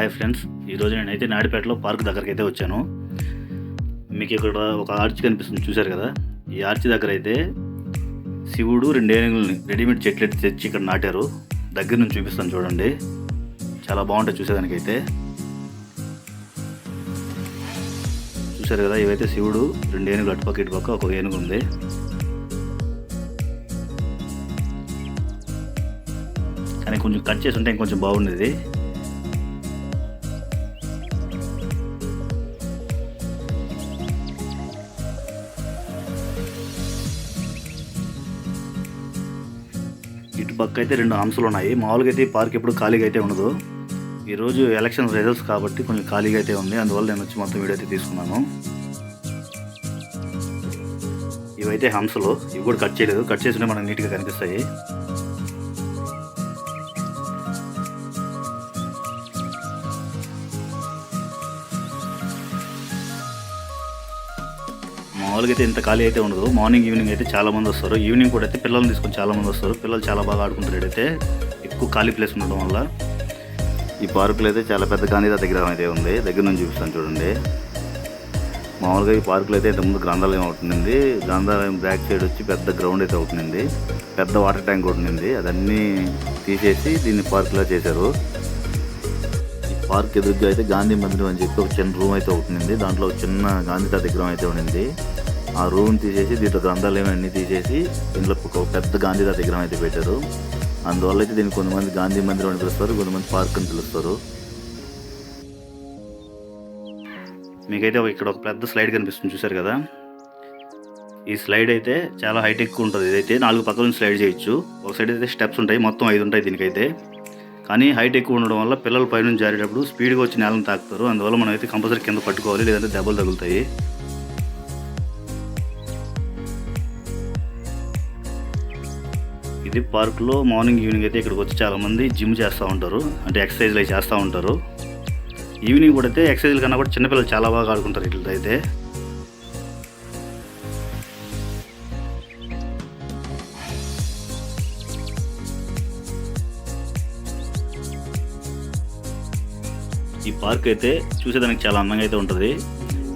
Hi friends ఈరోజు నేనైతే నాడిపేటలో park దగ్గరికి అయితే వచ్చాను. మీకు ఇక్కడ ఒక ఆర్చ్ కనిపిస్తుంది చూశారు కదా? ఈ ఆర్చ్ దగ్గర అయితే శివుడు రెండు ఏనుగులని రెడీమేడ్ చెట్లు తెచ్చి ఇక్కడ నాటారు. దగ్గర నుంచి చూపిస్తాను చూడండి. చాలా బాగుంటాయి చూసేదానికైతే. చూశారు కదా? ఇవైతే శివుడు రెండు ఏనుగులు అటుపక్క ఇటుపక్క ఒక ఏనుగు ఉంది. కానీ కొంచెం కట్ చేసి ఉంటే ఇంకొంచెం బాగుండేది. పక్క అయితే రెండు హంసలు ఉన్నాయి మామూలుగా అయితే ఈ పార్క్ ఎప్పుడు ఖాళీగా అయితే ఉండదు. ఈరోజు ఎలక్షన్ రిజల్ట్స్ కాబట్టి కొంచెం ఖాళీగా అయితే ఉంది. అందువల్ల నేను వచ్చి మొత్తం వీడియో అయితే తీసుకున్నాను. ఇవైతే హంసలు ఇవి కూడా కట్ చేయలేదు. కట్ చేసినా మనకు నీట్గా కనిపిస్తాయి. మామూలుగా అయితే ఇంత ఖాళీ అయితే ఉండదు. మార్నింగ్ ఈవినింగ్ అయితే చాలా మంది వస్తారు. ఈవినింగ్ కూడా అయితే పిల్లల్ని తీసుకొని చాలా మంది వస్తారు. పిల్లలు చాలా బాగా ఆడుకుంటారు అయితే ఎక్కువ ఖాళీ ప్లేస్ ఉండడం వల్ల. ఈ పార్కులో అయితే చాలా పెద్ద గాంధీ విగ్రహం అయితే ఉంది. దగ్గర నుంచి చూపిస్తాను చూడండి. మామూలుగా ఈ పార్కులో అయితే ఇంతకుముందు గ్రంథాలయం అవుతుంది గ్రంథాలయం బ్యాక్ సైడ్ వచ్చి పెద్ద గ్రౌండ్ అయితే అవుతుంది పెద్ద వాటర్ ట్యాంక్ ఒకటి ఉంది అదన్నీ తీసేసి దీన్ని పార్కులో చేశారు. పార్క్ ఎదురుగా అయితే గాంధీ మందిరం అని చెప్పి ఒక చిన్న రూమ్ అయితే అవుతుంది దాంట్లో ఒక చిన్న గాంధీ తాత విగ్రహం అయితే ఉండింది. ఆ రూమ్ తీసేసి దీంట్లో గ్రంథాలయం అన్ని తీసేసి దీంట్లో ఒక పెద్ద గాంధీ తాత విగ్రహం అయితే పెట్టారు. అందువల్ల అయితే దీన్ని కొంతమంది గాంధీ మందిరం అని పిలుస్తారు కొంతమంది పార్క్ అని పిలుస్తారు. మీకైతే ఇక్కడ ఒక పెద్ద స్లైడ్ కనిపిస్తుంది చూసారు కదా? ఈ స్లైడ్ అయితే చాలా హైటెక్ ఉంటుంది. ఇదైతే నాలుగు పక్కల నుంచి స్లైడ్ చేయొచ్చు. ఒక సైడ్ అయితే స్టెప్స్ ఉంటాయి. మొత్తం ఐదు ఉంటాయి దీనికైతే. కానీ హైట్ ఎక్కువ ఉండడం వల్ల పిల్లలు పైనుంచి జారేటప్పుడు స్పీడ్గా వచ్చి నేలను తాకుతారు. అందువల్ల మనం అయితే కంపల్సరీ కింద పట్టుకోవాలి లేదంటే దెబ్బలు తగులుతాయి. ఇది పార్క్లో మార్నింగ్ ఈవినింగ్ అయితే ఇక్కడికి వచ్చి చాలామంది జిమ్ చేస్తూ ఉంటారు. అంటే ఎక్సర్సైజ్లు అవి చేస్తూ ఉంటారు. ఈవినింగ్ కూడా అయితే ఎక్సర్సైజ్ కన్నా కూడా చిన్నపిల్లలు చాలా బాగా ఆడుకుంటారు ఇట్లతో అయితే ఈ పార్క్ అయితే చూసేదానికి చాలా అందంగా అయితే ఉంటుంది.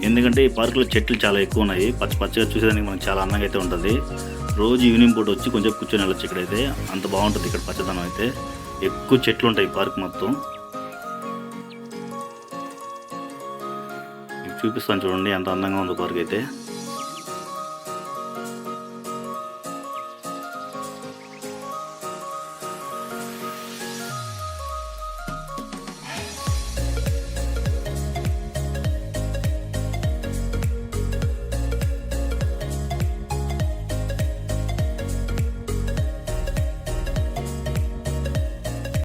ఎందుకంటే ఈ పార్కులో చెట్లు చాలా ఎక్కువ ఉన్నాయి. పచ్చ పచ్చగా చూసేదానికి మనకు చాలా అందంగా అయితే ఉంటుంది. రోజు ఈవినింగ్ పూట వచ్చి కొంచెం కూర్చొని వెళ్ళొచ్చు ఇక్కడైతే. అంత బాగుంటుంది ఇక్కడ పచ్చదనం అయితే. ఎక్కువ చెట్లు ఉంటాయి ఈ పార్క్ మొత్తం. చూపిస్తాను చూడండి ఎంత అందంగా ఉందో పార్క్ అయితే.